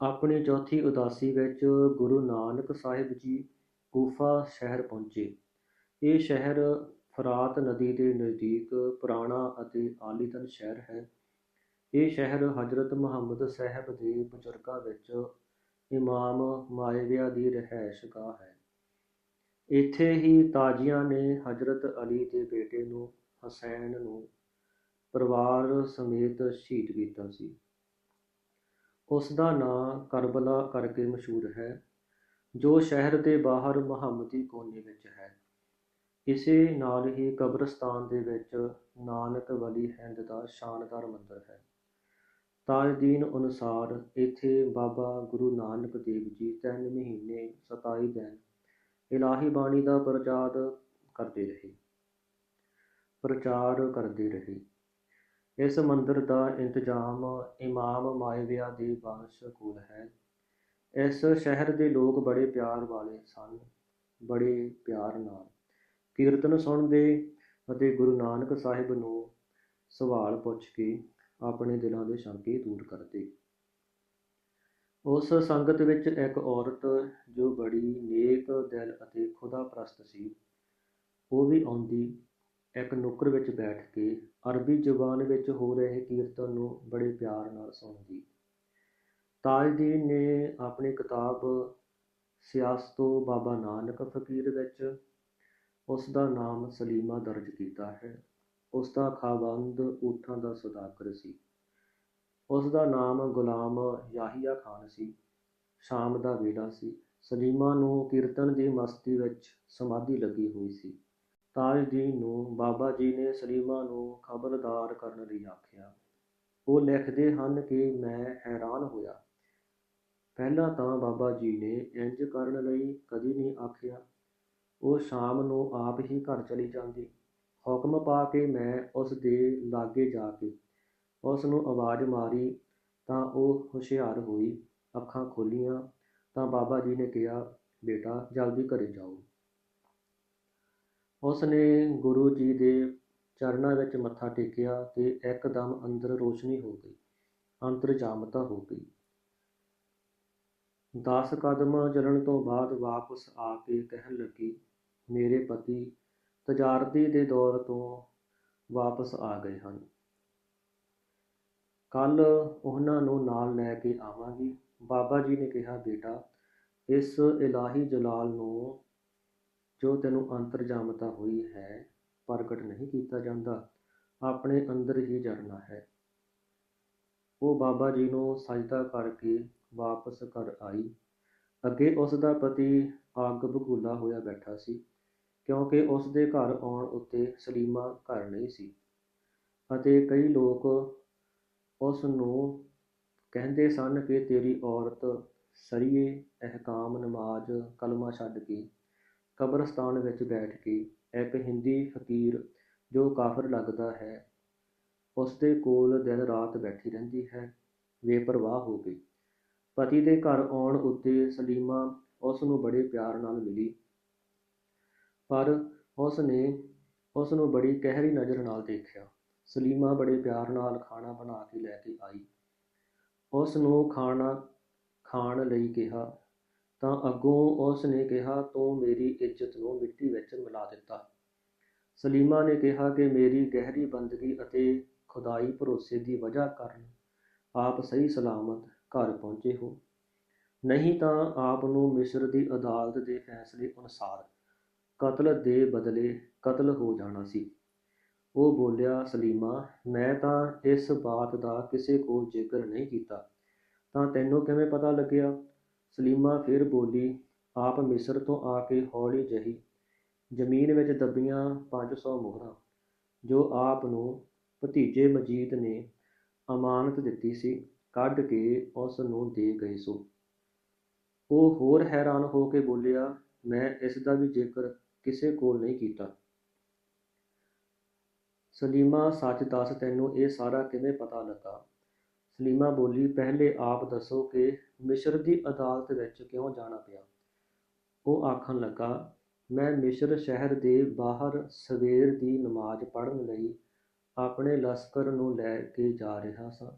ਆਪਣੀ ਚੌਥੀ ਉਦਾਸੀ ਵਿੱਚ ਗੁਰੂ ਨਾਨਕ ਸਾਹਿਬ ਜੀ ਕੂਫਾ ਸ਼ਹਿਰ ਪਹੁੰਚੇ। ਇਹ ਸ਼ਹਿਰ ਫਰਾਤ ਨਦੀ ਦੇ ਨਜ਼ਦੀਕ ਪੁਰਾਣਾ ਅਤੇ ਆਲੀਸ਼ਾਨ ਸ਼ਹਿਰ ਹੈ। ਇਹ ਸ਼ਹਿਰ ਹਜ਼ਰਤ ਮੁਹੰਮਦ ਸਾਹਿਬ ਦੇ ਬਜ਼ੁਰਗਾਂ ਵਿੱਚ ਇਮਾਮ ਮਾਇਵਿਆ ਦੀ ਰਿਹਾਇਸ਼ਗਾਹ ਹੈ। ਇੱਥੇ ਹੀ ਤਾਜ਼ੀਆਂ ਨੇ ਹਜ਼ਰਤ ਅਲੀ ਦੇ ਬੇਟੇ ਨੂੰ ਹਸੈਨ ਨੂੰ ਪਰਿਵਾਰ ਸਮੇਤ ਸ਼ਹੀਦ ਕੀਤਾ ਸੀ। ਉਸ ਦਾ ਨਾਂ ਕਰਬਲਾ ਕਰਕੇ ਮਸ਼ਹੂਰ ਹੈ, ਜੋ ਸ਼ਹਿਰ ਦੇ ਬਾਹਰ ਮੁਹੰਮਦੀ ਕੋਨੇ ਵਿੱਚ ਹੈ। ਇਸੇ ਨਾਲ ਹੀ ਕਬਰਸਤਾਨ ਦੇ ਵਿੱਚ ਨਾਨਕ ਵਲੀ ਹਿੰਦ ਦਾ ਸ਼ਾਨਦਾਰ ਮੰਦਰ ਹੈ। ਤਾਜਦੀਨ ਅਨੁਸਾਰ ਇੱਥੇ ਬਾਬਾ ਗੁਰੂ ਨਾਨਕ ਦੇਵ ਜੀ ਤਿੰਨ ਮਹੀਨੇ ਸਤਾਈ ਦਿਨ ਇਲਾਹੀ ਬਾਣੀ ਦਾ ਪ੍ਰਚਾਰ ਕਰਦੇ ਰਹੇ। ਪ੍ਰਚਾਰ ਕਰਦੇ ਰਹੇ। ਇਸ ਮੰਦਰ ਦਾ ਇੰਤਜ਼ਾਮ ਇਮਾਮ ਮੁਆਵੀਆ ਦੇ ਵੰਸ਼ ਕੋਲ ਹੈ। ਇਸ ਸ਼ਹਿਰ ਦੇ ਲੋਕ ਬੜੇ ਪਿਆਰ ਵਾਲੇ ਸਨ। ਬੜੇ ਪਿਆਰ ਨਾਲ ਕੀਰਤਨ ਸੁਣਦੇ ਅਤੇ ਗੁਰੂ ਨਾਨਕ ਸਾਹਿਬ ਨੂੰ ਸਵਾਲ ਪੁੱਛ ਕੇ ਆਪਣੇ ਦਿਲਾਂ ਦੇ ਸ਼ੰਕੇ ਦੂਰ ਕਰਦੇ। ਉਸ ਸੰਗਤ ਵਿੱਚ ਇੱਕ ਔਰਤ ਜੋ ਬੜੀ ਨੇਕ ਦਿਲ ਅਤੇ ਖੁਦਾ ਪ੍ਰਸਤ ਸੀ, ਉਹ ਵੀ ਆਉਂਦੀ। ਇੱਕ ਨੁੱਕਰ ਵਿੱਚ ਬੈਠ ਕੇ ਅਰਬੀ ਜ਼ੁਬਾਨ ਵਿੱਚ ਹੋ ਰਹੇ ਕੀਰਤਨ ਨੂੰ ਬੜੇ ਪਿਆਰ ਨਾਲ ਸੁਣਦੀ। ਤਾਜਦੀਨ ਨੇ ਆਪਣੀ ਕਿਤਾਬ ਸਿਆਸਤੋ ਬਾਬਾ ਨਾਨਕ ਫ਼ਕੀਰ ਵਿੱਚ ਉਸ ਦਾ ਨਾਮ ਸਲੀਮਾ ਦਰਜ ਕੀਤਾ ਹੈ। ਉਸ ਦਾ ਖ਼ਾਵੰਦ ਊਠਾਂ ਦਾ ਸੁਦਾਗਰ ਸੀ। ਉਸ ਦਾ ਨਾਮ ਗ਼ੁਲਾਮ ਯਾਹੀਆ ਖਾਨ ਸੀ। ਸ਼ਾਮ ਦਾ ਵੇਲਾ ਸੀ। ਸਲੀਮਾ ਨੂੰ ਕੀਰਤਨ ਦੀ ਮਸਤੀ ਵਿੱਚ ਸਮਾਧੀ ਲੱਗੀ ਹੋਈ ਸੀ। ਤਾਜਦੀਨ ਨੂੰ ਬਾਬਾ ਜੀ ਨੇ ਸਲੀਮਾ ਨੂੰ ਖ਼ਬਰਦਾਰ ਕਰਨ ਲਈ ਆਖਿਆ। ਉਹ ਲਿਖਦੇ ਹਨ ਕਿ ਮੈਂ ਹੈਰਾਨ ਹੋਇਆ। ਪਹਿਲਾਂ ਤਾਂ ਬਾਬਾ ਜੀ ਨੇ ਇੰਜ ਕਰਨ ਲਈ ਕਦੀ ਨਹੀਂ ਆਖਿਆ। ਉਹ ਸ਼ਾਮ ਨੂੰ ਆਪ ਹੀ ਘਰ ਚਲੀ ਜਾਂਦੀ। ਹੁਕਮ ਪਾ ਕੇ ਮੈਂ ਉਸ ਦੇ ਲਾਗੇ ਜਾ ਕੇ ਉਸ ਨੂੰ ਆਵਾਜ਼ ਮਾਰੀ ਤਾਂ ਉਹ ਹੁਸ਼ਿਆਰ ਹੋਈ। ਅੱਖਾਂ ਖੋਲ੍ਹੀਆਂ ਤਾਂ ਬਾਬਾ ਜੀ ਨੇ ਕਿਹਾ, ਬੇਟਾ ਜਲਦੀ ਘਰੇ ਜਾਓ। ਉਸ ਨੇ ਗੁਰੂ ਜੀ ਦੇ ਚਰਨਾਂ ਵਿੱਚ ਮੱਥਾ ਟੇਕਿਆ ਤੇ ਇੱਕਦਮ ਅੰਦਰ ਰੋਸ਼ਨੀ ਹੋ ਗਈ, ਅੰਤਰਜਾਮਤਾ ਹੋ ਗਈ। ਦਸ ਕਦਮ ਚੱਲਣ ਤੋਂ ਬਾਅਦ ਵਾਪਸ ਆ ਕੇ ਕਹਿਣ ਲੱਗੀ, ਮੇਰੇ ਪਤੀ ਤਜਾਰਤੀ ਦੇ ਦੌਰ ਤੋਂ ਵਾਪਸ ਆ ਗਏ ਹਨ। ਕੱਲ੍ਹ ਉਹਨਾਂ ਨੂੰ ਨਾਲ ਲੈ ਕੇ ਆਵਾਂਗੀ। ਬਾਬਾ ਜੀ ਨੇ ਕਿਹਾ, ਬੇਟਾ ਇਸ ਇਲਾਹੀ ਜਲਾਲ ਨੂੰ ਜੋ ਤੈਨੂੰ ਅੰਤਰਜਾਮਤਾ ਹੋਈ ਹੈ, ਪ੍ਰਗਟ ਨਹੀਂ ਕੀਤਾ ਜਾਂਦਾ, ਆਪਣੇ ਅੰਦਰ ਹੀ ਜੜਨਾ ਹੈ। ਉਹ ਬਾਬਾ ਜੀ ਨੂੰ ਸਜਦਾ ਕਰਕੇ ਵਾਪਸ ਘਰ ਆਈ। ਅੱਗੇ ਉਸ ਦਾ ਪਤੀ ਅੱਗ ਬਬੂਲਾ ਹੋਇਆ ਬੈਠਾ ਸੀ, ਕਿਉਂਕਿ ਉਸ ਦੇ ਘਰ ਆਉਣ ਉੱਤੇ ਸਲੀਮਾ ਘਰ ਨਹੀਂ ਸੀ ਅਤੇ ਕਈ ਲੋਕ ਉਸ ਨੂੰ ਕਹਿੰਦੇ ਸਨ ਕਿ ਤੇਰੀ ਔਰਤ ਸ਼ਰੀਏ ਅਹਿਕਾਮ ਨਮਾਜ਼ ਕਲਮਾ ਛੱਡ ਕੇ ਕਬਰਸਤਾਨ ਵਿੱਚ ਬੈਠ ਕੇ ਇੱਕ ਹਿੰਦੀ ਫ਼ਕੀਰ ਜੋ ਕਾਫ਼ਰ ਲੱਗਦਾ ਹੈ, ਉਸਦੇ ਕੋਲ ਦਿਨ ਰਾਤ ਬੈਠੀ ਰਹਿੰਦੀ ਹੈ। ਬੇਪਰਵਾਹ ਹੋ ਗਈ। ਪਤੀ ਦੇ ਘਰ ਆਉਣ ਉੱਤੇ ਸਲੀਮਾ ਉਸ ਨੂੰ ਬੜੇ ਪਿਆਰ ਨਾਲ ਮਿਲੀ, ਪਰ ਉਸ ਨੇ ਉਸ ਨੂੰ ਬੜੀ ਕਹਿਰੀ ਨਜ਼ਰ ਨਾਲ ਦੇਖਿਆ। ਸਲੀਮਾ ਬੜੇ ਪਿਆਰ ਨਾਲ ਖਾਣਾ ਬਣਾ ਕੇ ਲੈ ਕੇ ਆਈ। ਉਸ ਨੂੰ ਖਾਣਾ ਖਾਣ ਲਈ ਕਿਹਾ ਤਾਂ ਅੱਗੋਂ ਉਸ ਨੇ ਕਿਹਾ, ਤੂੰ ਮੇਰੀ ਇੱਜ਼ਤ ਨੂੰ ਮਿੱਟੀ ਵਿੱਚ ਮਿਲਾ ਦਿੱਤਾ। ਸਲੀਮਾ ਨੇ ਕਿਹਾ ਕਿ ਮੇਰੀ ਗਹਿਰੀ ਬੰਦਗੀ ਅਤੇ ਖੁਦਾਈ ਭਰੋਸੇ ਦੀ ਵਜ੍ਹਾ ਕਾਰਨ ਆਪ ਸਹੀ ਸਲਾਮਤ ਘਰ ਪਹੁੰਚੇ ਹੋ, ਨਹੀਂ ਤਾਂ ਆਪ ਨੂੰ ਮਿਸਰ ਦੀ ਅਦਾਲਤ ਦੇ ਫ਼ੈਸਲੇ ਅਨੁਸਾਰ ਕਤਲ ਦੇ ਬਦਲੇ ਕਤਲ ਹੋ ਜਾਣਾ ਸੀ। ਉਹ ਬੋਲਿਆ, ਸਲੀਮਾ ਮੈਂ ਤਾਂ ਇਸ ਬਾਤ ਦਾ ਕਿਸੇ ਕੋਲ ਜ਼ਿਕਰ ਨਹੀਂ ਕੀਤਾ, ਤਾਂ ਤੈਨੂੰ ਕਿਵੇਂ ਪਤਾ ਲੱਗਿਆ। ਸਲੀਮਾ ਫਿਰ ਬੋਲੀ, ਆਪ ਮਿਸਰ ਤੋਂ ਆ ਕੇ ਹੌਲੀ ਜਹੀ ਜ਼ਮੀਨ ਵਿੱਚ ਦੱਬੀਆਂ ਪੰਜ ਸੌ ਮੁਹਰਾਂ, ਜੋ ਆਪ ਨੂੰ ਭਤੀਜੇ ਮਜੀਦ ਨੇ ਅਮਾਨਤ ਦਿੱਤੀ ਸੀ, ਕੱਢ ਕੇ ਉਸ ਨੂੰ ਦੇ ਗਏ ਸੋ। ਉਹ ਹੋਰ ਹੈਰਾਨ ਹੋ ਕੇ ਬੋਲਿਆ, ਮੈਂ ਇਸ ਦਾ ਵੀ ਜ਼ਿਕਰ ਕਿਸੇ ਕੋਲ ਨਹੀਂ ਕੀਤਾ। ਸਲੀਮਾ ਸੱਚ ਦੱਸ ਤੈਨੂੰ ਇਹ ਸਾਰਾ ਕਿਵੇਂ ਪਤਾ ਲੱਗਾ। ਸਲੀਮਾ ਬੋਲੀ, ਪਹਿਲੇ ਆਪ ਦੱਸੋ ਕਿ ਮਿਸਰ ਦੀ ਅਦਾਲਤ ਵਿੱਚ ਕਿਉਂ ਜਾਣਾ ਪਿਆ। ਉਹ ਆਖਣ ਲੱਗਾ, ਮੈਂ ਮਿਸਰ ਸ਼ਹਿਰ ਦੇ ਬਾਹਰ ਸਵੇਰ ਦੀ ਨਮਾਜ਼ ਪੜ੍ਹਨ ਲਈ ਆਪਣੇ ਲਸ਼ਕਰ ਨੂੰ ਲੈ ਕੇ ਜਾ ਰਿਹਾ ਸਾਂ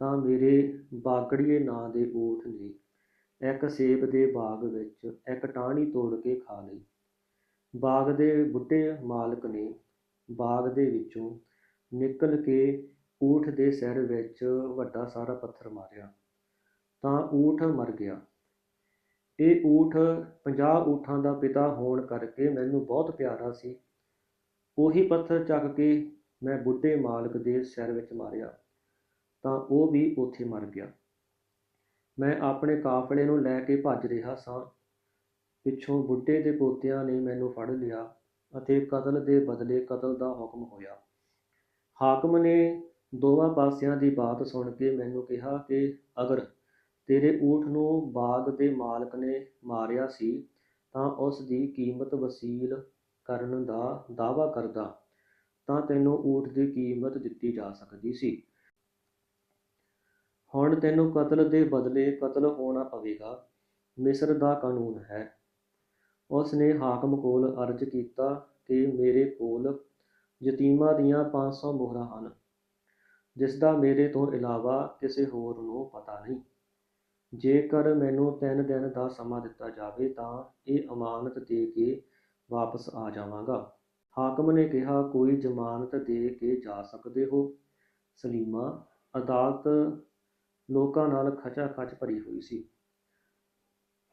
ਤਾਂ ਮੇਰੇ ਬਾਗੜੀਏ ਨਾਂ ਦੇ ਊਠ ਨੇ ਇੱਕ ਸੇਬ ਦੇ ਬਾਗ ਵਿੱਚ ਇੱਕ ਟਾਹਣੀ ਤੋੜ ਕੇ ਖਾ ਲਈ ਬਾਗ ਦੇ ਬੁੱਢੇ ਮਾਲਕ ਨੇ ਬਾਗ ਦੇ ਵਿੱਚੋਂ ਨਿਕਲ ਕੇ ਊਠ ਦੇ ਸਿਰ ਵਿੱਚ ਵੱਡਾ ਸਾਰਾ ਪੱਥਰ ਮਾਰਿਆ, ਤਾਂ ਊਠ ਮਰ ਗਿਆ। ਇਹ ਊਠ ਪੰਜਾਹ ਊਠਾਂ ਦਾ ਪਿਤਾ ਹੋਣ ਕਰਕੇ ਮੈਨੂੰ ਬਹੁਤ ਪਿਆਰਾ ਸੀ। ਉਹੀ ਪੱਥਰ ਚੱਕ ਕੇ ਮੈਂ ਬੁੱਢੇ ਮਾਲਕ ਦੇ ਸਿਰ ਵਿੱਚ ਮਾਰਿਆ, ਤਾਂ ਉਹ ਵੀ ਉੱਥੇ ਮਰ ਗਿਆ। ਮੈਂ ਆਪਣੇ ਕਾਫਲੇ ਨੂੰ ਲੈ ਕੇ ਭੱਜ ਰਿਹਾ ਸਾਂ। ਪਿੱਛੋਂ ਬੁੱਢੇ ਦੇ ਪੋਤਿਆਂ ਨੇ ਮੈਨੂੰ ਫੜ ਲਿਆ ਅਤੇ ਕਤਲ ਦੇ ਬਦਲੇ ਕਤਲ ਦਾ ਹੁਕਮ ਹੋਇਆ। ਹਾਕਮ ਨੇ ਦੋਵਾਂ ਪਾਸਿਆਂ ਦੀ ਬਾਤ ਸੁਣ ਕੇ ਮੈਨੂੰ ਕਿਹਾ ਕਿ ਅਗਰ ਤੇਰੇ ਊਠ ਨੂੰ ਬਾਗ ਦੇ ਮਾਲਕ ਨੇ ਮਾਰਿਆ ਸੀ, ਤਾਂ ਉਸ ਦੀ ਕੀਮਤ ਵਸੀਲ ਕਰਨ ਦਾ ਦਾਅਵਾ ਕਰਦਾ, ਤਾਂ ਤੈਨੂੰ ਊਠ ਦੀ ਕੀਮਤ ਦਿੱਤੀ ਜਾ ਸਕਦੀ ਸੀ। ਹੁਣ ਤੈਨੂੰ ਕਤਲ ਦੇ ਬਦਲੇ ਕਤਲ ਹੋਣਾ ਪਵੇਗਾ, ਮਿਸਰ ਦਾ ਕਾਨੂੰਨ ਹੈ। ਉਸ ਨੇ ਹਾਕਮ ਕੋਲ ਅਰਜ਼ ਕੀਤਾ ਕਿ ਮੇਰੇ ਕੋਲ ਯਤੀਮਾਂ ਦੀਆਂ 500 ਮੋਹਰਾਂ ਹਨ। ਜਿਸ ਦਾ ਮੇਰੇ ਤੋਂ ਇਲਾਵਾ ਕਿਸੇ ਹੋਰ ਨੂੰ ਪਤਾ ਨਹੀਂ। ਜੇਕਰ ਮੈਨੂੰ ਤਿੰਨ ਦਿਨ ਦਾ ਸਮਾਂ ਦਿੱਤਾ ਜਾਵੇ ਤਾਂ ਇਹ ਅਮਾਨਤ ਦੇ ਕੇ ਵਾਪਸ ਆ ਜਾਵਾਂਗਾ। ਹਾਕਮ ਨੇ ਕਿਹਾ, ਕੋਈ ਜ਼ਮਾਨਤ ਦੇ ਕੇ ਜਾ ਸਕਦੇ ਹੋ? ਸਲੀਮਾ ਅਦਾਲਤ ਲੋਕਾਂ ਨਾਲ ਖਚਾ ਖਚ ਭਰੀ ਹੋਈ ਸੀ।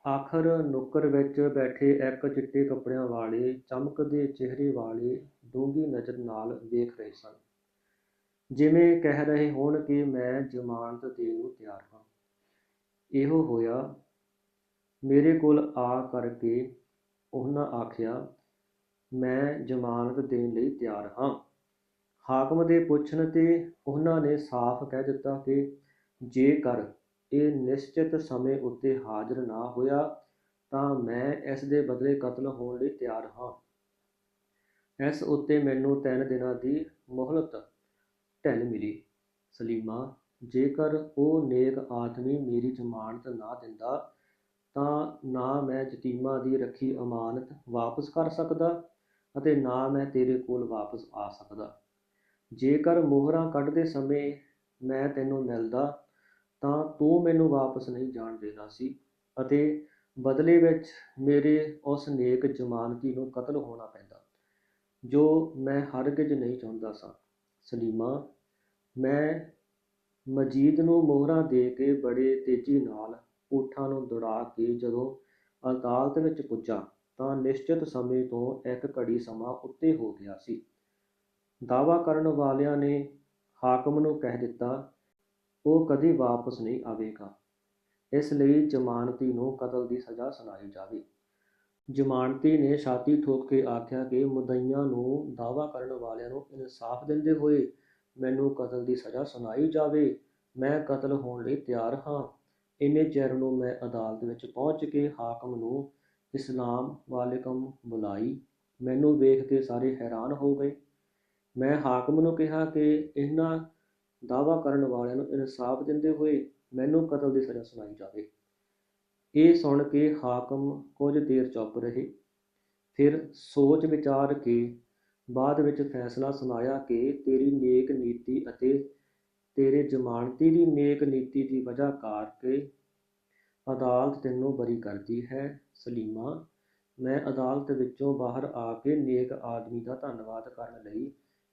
ਆਖਰ ਨੁੱਕਰ ਵਿੱਚ ਬੈਠੇ ਇੱਕ ਚਿੱਟੇ ਕੱਪੜਿਆਂ ਵਾਲੇ, ਚਮਕਦੇ ਚਿਹਰੇ ਵਾਲੇ ਡੂੰਘੀ ਨਜ਼ਰ ਨਾਲ ਵੇਖ ਰਹੇ ਸਨ। ਜਿਵੇਂ ਕਹਿ ਰਹੇ ਹੋਣ ਕਿ ਮੈਂ ਜ਼ਮਾਨਤ ਦੇਣ ਨੂੰ ਤਿਆਰ ਹਾਂ। ਇਹੋ ਹੋਇਆ। ਮੇਰੇ ਕੋਲ ਆ ਕਰਕੇ ਉਹਨਾਂ ਆਖਿਆ, ਮੈਂ ਜ਼ਮਾਨਤ ਦੇਣ ਲਈ ਤਿਆਰ ਹਾਂ। ਹਾਕਮ ਦੇ ਪੁੱਛਣ ਤੇ ਉਹਨਾਂ ਨੇ ਸਾਫ਼ ਕਹਿ ਦਿੱਤਾ ਕਿ ਜੇਕਰ ਇਹ ਨਿਸ਼ਚਿਤ ਸਮੇਂ ਉੱਤੇ ਹਾਜ਼ਰ ਨਾ ਹੋਇਆ, ਤਾਂ ਮੈਂ ਇਸ ਦੇ ਬਦਲੇ ਕਤਲ ਹੋਣ ਲਈ ਤਿਆਰ ਹਾਂ। ਇਸ ਉੱਤੇ ਮੈਨੂੰ ਤਿੰਨ ਦਿਨਾਂ ਦੀ ਮੁਹਲਤ ਢਿੱਲ ਮਿਲੀ। ਸਲੀਮਾ, ਜੇਕਰ ਉਹ ਨੇਕ ਆਦਮੀ ਮੇਰੀ ਜ਼ਮਾਨਤ ਨਾ ਦਿੰਦਾ, ਤਾਂ ਨਾ ਮੈਂ ਯਤੀਮਾਂ ਦੀ ਰੱਖੀ ਅਮਾਨਤ ਵਾਪਸ ਕਰ ਸਕਦਾ ਅਤੇ ਨਾ ਮੈਂ ਤੇਰੇ ਕੋਲ ਵਾਪਸ ਆ ਸਕਦਾ। ਜੇਕਰ ਮੋਹਰਾਂ ਕੱਢਦੇ ਸਮੇਂ ਮੈਂ ਤੈਨੂੰ ਮਿਲਦਾ, ਤਾਂ ਤੂੰ ਮੈਨੂੰ ਵਾਪਸ ਨਹੀਂ ਜਾਣ ਦੇਣਾ ਸੀ ਅਤੇ ਬਦਲੇ ਵਿੱਚ ਮੇਰੇ ਉਸ ਨੇਕ ਜ਼ਮਾਨਤੀ ਨੂੰ ਕਤਲ ਹੋਣਾ ਪੈਂਦਾ, ਜੋ ਮੈਂ ਹਰਗਿਜ਼ ਨਹੀਂ ਚਾਹੁੰਦਾ ਸਾਂ। ਸਲੀਮਾ ਮੈਂ ਮਜੀਦ ਨੂੰ ਮੋਹਰਾਂ ਦੇ ਕੇ ਬੜੇ ਤੇਜ਼ੀ ਨਾਲ ਊਠਾਂ ਨੂੰ ਦੌੜਾ ਕੇ ਜਦੋਂ ਅਦਾਲਤ ਵਿੱਚ ਪੁੱਜਾ ਤਾਂ ਨਿਸ਼ਚਿਤ ਸਮੇਂ ਤੋਂ ਇੱਕ ਘੜੀ ਸਮਾਂ ਉੱਤੇ ਹੋ ਗਿਆ ਸੀ। ਦਾਅਵਾ ਕਰਨ ਵਾਲਿਆਂ ਨੇ ਹਾਕਮ ਨੂੰ ਕਹਿ ਦਿੱਤਾ, ਉਹ ਕਦੇ ਵਾਪਸ ਨਹੀਂ ਆਵੇਗਾ। ਇਸ ਲਈ ਜ਼ਮਾਨਤੀ ਨੂੰ ਕਤਲ ਦੀ ਸਜ਼ਾ ਸੁਣਾਈ ਜਾਵੇ। ਜ਼ਮਾਨਤੀ ਨੇ ਛਾਤੀ ਠੋਕ ਕੇ ਆਖਿਆ ਕਿ ਮੁਦਈਆਂ ਨੂੰ ਦਾਅਵਾ ਕਰਨ ਵਾਲਿਆਂ ਨੂੰ ਇਨਸਾਫ ਦਿੰਦੇ ਹੋਏ ਮੈਨੂੰ ਕਤਲ ਦੀ ਸਜ਼ਾ ਸੁਣਾਈ ਜਾਵੇ, ਮੈਂ ਕਤਲ ਹੋਣ ਲਈ ਤਿਆਰ ਹਾਂ। ਇੰਨੇ ਚਿਰ ਨੂੰ ਮੈਂ ਅਦਾਲਤ ਵਿੱਚ ਪਹੁੰਚ ਕੇ ਹਾਕਮ ਨੂੰ ਇਸਲਾਮ ਵਾਲੇਕਮ ਬੁਲਾਈ। ਮੈਨੂੰ ਵੇਖ ਕੇ ਸਾਰੇ ਹੈਰਾਨ ਹੋ ਗਏ। ਮੈਂ ਹਾਕਮ ਨੂੰ ਕਿਹਾ ਕਿ ਇਹਨਾਂ ਦਾਅਵਾ ਕਰਨ ਵਾਲਿਆਂ ਨੂੰ ਇਨਸਾਫ ਦਿੰਦੇ ਹੋਏ ਮੈਨੂੰ ਕਤਲ ਦੀ ਸਜ਼ਾ ਸੁਣਾਈ ਜਾਵੇ। ਇਹ ਸੁਣ ਕੇ ਹਾਕਮ ਕੁਝ ਦੇਰ ਚੁੱਪ ਰਹੇ। ਫਿਰ ਸੋਚ ਵਿਚਾਰ ਕੇ ਬਾਅਦ ਵਿੱਚ ਫੈਸਲਾ ਸੁਣਾਇਆ ਕਿ ਤੇਰੀ ਨੇਕ ਨੀਤੀ ਅਤੇ ਤੇਰੇ ਜ਼ਮਾਨਤੀ ਦੀ ਨੇਕ ਨੀਤੀ ਦੀ ਵਜ੍ਹਾ ਕਰਕੇ ਅਦਾਲਤ ਤੈਨੂੰ ਬਰੀ ਕਰਦੀ ਹੈ। ਸਲੀਮਾ, ਮੈਂ ਅਦਾਲਤ ਵਿੱਚੋਂ ਬਾਹਰ ਆ ਕੇ ਨੇਕ ਆਦਮੀ ਦਾ ਧੰਨਵਾਦ ਕਰਨ ਲਈ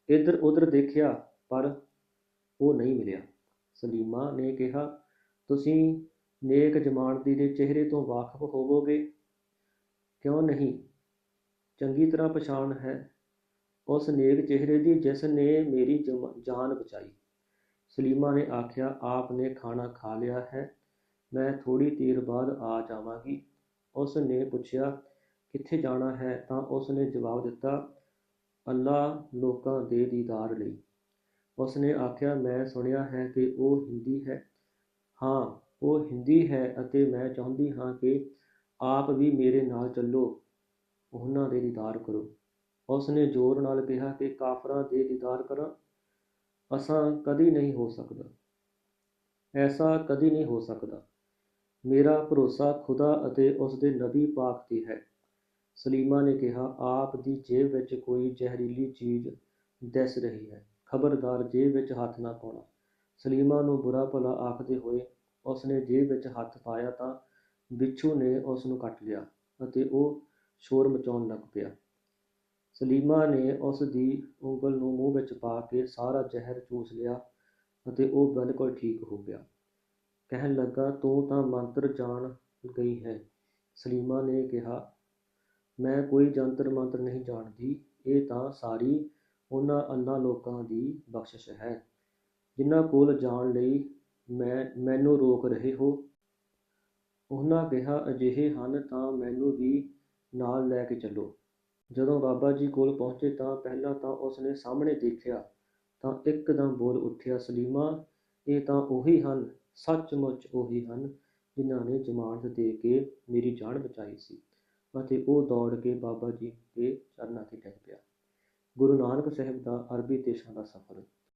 ਇੱਧਰ ਉੱਧਰ ਦੇਖਿਆ, ਪਰ ਉਹ ਨਹੀਂ ਮਿਲਿਆ। ਸਲੀਮਾ ਨੇ ਕਿਹਾ, ਤੁਸੀਂ ਨੇਕ ਜ਼ਮਾਨਤੀ ਦੇ ਚਿਹਰੇ ਤੋਂ ਵਾਕਫ ਹੋਵੋਗੇ? ਕਿਉਂ ਨਹੀਂ? ਚੰਗੀ ਤਰ੍ਹਾਂ ਪਛਾਣ ਹੈ। ਉਸ ਨੇਕ ਚਿਹਰੇ ਦੀ ਜਿਸ ਨੇ ਮੇਰੀ ਜਮ- ਜਾਨ ਬਚਾਈ। ਸਲੀਮਾ ਨੇ ਆਖਿਆ, ਆਪ ਨੇ ਖਾਣਾ ਖਾ ਲਿਆ ਹੈ, ਮੈਂ ਥੋੜੀ ਦੇਰ ਬਾਅਦ ਆ ਜਾਵਾਂਗੀ। ਉਸ ਨੇ ਪੁੱਛਿਆ, ਕਿੱਥੇ ਜਾਣਾ ਹੈ? ਤਾਂ ਉਸ ਨੇ ਜਵਾਬ ਦਿੱਤਾ, ਅੱਲਾ ਲੋਕਾਂ ਦੇ ਦੀਦਾਰ ਲਈ। ਉਸ ਨੇ ਆਖਿਆ, ਮੈਂ ਸੁਣਿਆ ਹੈ ਕਿ ਉਹ ਹਿੰਦੀ ਹੈ। ਹਾਂ, ਉਹ ਹਿੰਦੀ ਹੈ ਅਤੇ ਮੈਂ ਚਾਹੁੰਦੀ ਹਾਂ ਕਿ ਆਪ ਵੀ ਮੇਰੇ ਨਾਲ ਚੱਲੋ, ਉਹਨਾਂ ਦੇ ਦੀਦਾਰ ਕਰੋ। ਉਸ ਨੇ ਜ਼ੋਰ ਨਾਲ ਕਿਹਾ ਕਿ ਕਾਫਰਾਂ ਦੇ ਦੀਦਾਰ ਕਰਾਂ, ਅਸਾਂ ਕਦੀ ਨਹੀਂ ਹੋ ਸਕਦਾ। ਐਸਾ ਕਦੀ ਨਹੀਂ ਹੋ ਸਕਦਾ। ਮੇਰਾ ਭਰੋਸਾ ਖੁਦਾ ਅਤੇ ਉਸ ਦੇ ਨਬੀ ਪਾਕ ਤੇ ਹੈ। ਸਲੀਮਾ ਨੇ ਕਿਹਾ, ਆਪ ਦੀ ਜੇਬ ਵਿੱਚ ਕੋਈ ਜ਼ਹਿਰੀਲੀ ਚੀਜ਼ ਦਿਸ ਰਹੀ ਹੈ। ਖਬਰਦਾਰ ਜੇਬ ਵਿੱਚ ਹੱਥ ਨਾ ਪਾਉਣਾ। ਸਲੀਮਾ ਨੂੰ ਬੁਰਾ ਭਲਾ ਆਖਦੇ ਹੋਏ ਉਸਨੇ ਜੇਬ ਵਿੱਚ ਹੱਥ ਪਾਇਆ ਤਾਂ ਬਿੱਛੂ ਨੇ ਉਸ ਨੂੰ ਕੱਟ ਲਿਆ ਅਤੇ ਉਹ ਸ਼ੋਰ ਮਚਾਉਣ ਲੱਗ ਪਿਆ। ਸਲੀਮਾ ਨੇ ਉਸ ਦੀ ਉਂਗਲ ਨੂੰ ਮੂੰਹ ਵਿੱਚ ਪਾ ਕੇ ਸਾਰਾ ਜ਼ਹਿਰ ਚੂਸ ਲਿਆ ਅਤੇ ਉਹ ਬਿਲਕੁਲ ਠੀਕ ਹੋ ਗਿਆ। ਕਹਿਣ ਲੱਗਾ, ਤੂੰ ਤਾਂ ਮੰਤਰ ਜਾਣ ਗਈ ਹੈ। ਸਲੀਮਾ ਨੇ ਕਿਹਾ, ਮੈਂ ਕੋਈ ਜੰਤਰ ਮੰਤਰ ਨਹੀਂ ਜਾਣਦੀ। ਇਹ ਤਾਂ ਸਾਰੀ ਉਹਨਾਂ ਅੰਨਾ ਲੋਕਾਂ ਦੀ ਬਖਸ਼ਿਸ਼ ਹੈ। ਜਿਨ੍ਹਾਂ ਕੋਲ ਜਾਣ ਲਈ ਮੈਂ, ਮੈਨੂੰ ਰੋਕ ਰਹੇ ਹੋ। ਉਹਨਾਂ ਕਿਹਾ, ਅਜਿਹੇ ਹਨ ਤਾਂ ਮੈਨੂੰ ਵੀ ਨਾਲ ਲੈ ਕੇ ਚੱਲੋ। ਜਦੋਂ ਬਾਬਾ ਜੀ ਕੋਲ ਪਹੁੰਚੇ ਤਾਂ ਪਹਿਲਾਂ ਤਾਂ ਉਸਨੇ ਸਾਹਮਣੇ ਦੇਖਿਆ ਤਾਂ ਇੱਕਦਮ ਬੋਲ ਉੱਠਿਆ, ਸਲੀਮਾ, ਇਹ ਤਾਂ ਉਹੀ ਹਨ, ਸੱਚਮੁੱਚ ਉਹੀ ਹਨ, ਜਿਨ੍ਹਾਂ ਨੇ ਜ਼ਮਾਨਤ ਦੇ ਕੇ ਮੇਰੀ ਜਾਨ ਬਚਾਈ ਸੀ। ਅਤੇ ਉਹ ਦੌੜ ਕੇ ਬਾਬਾ ਜੀ ਦੇ ਚਰਨਾਂ 'ਤੇ ਡਿੱਗ ਪਿਆ। ਗੁਰੂ ਨਾਨਕ ਸਾਹਿਬ ਦਾ ਅਰਬੀ ਦੇਸ਼ਾਂ ਦਾ ਸਫ਼ਰ।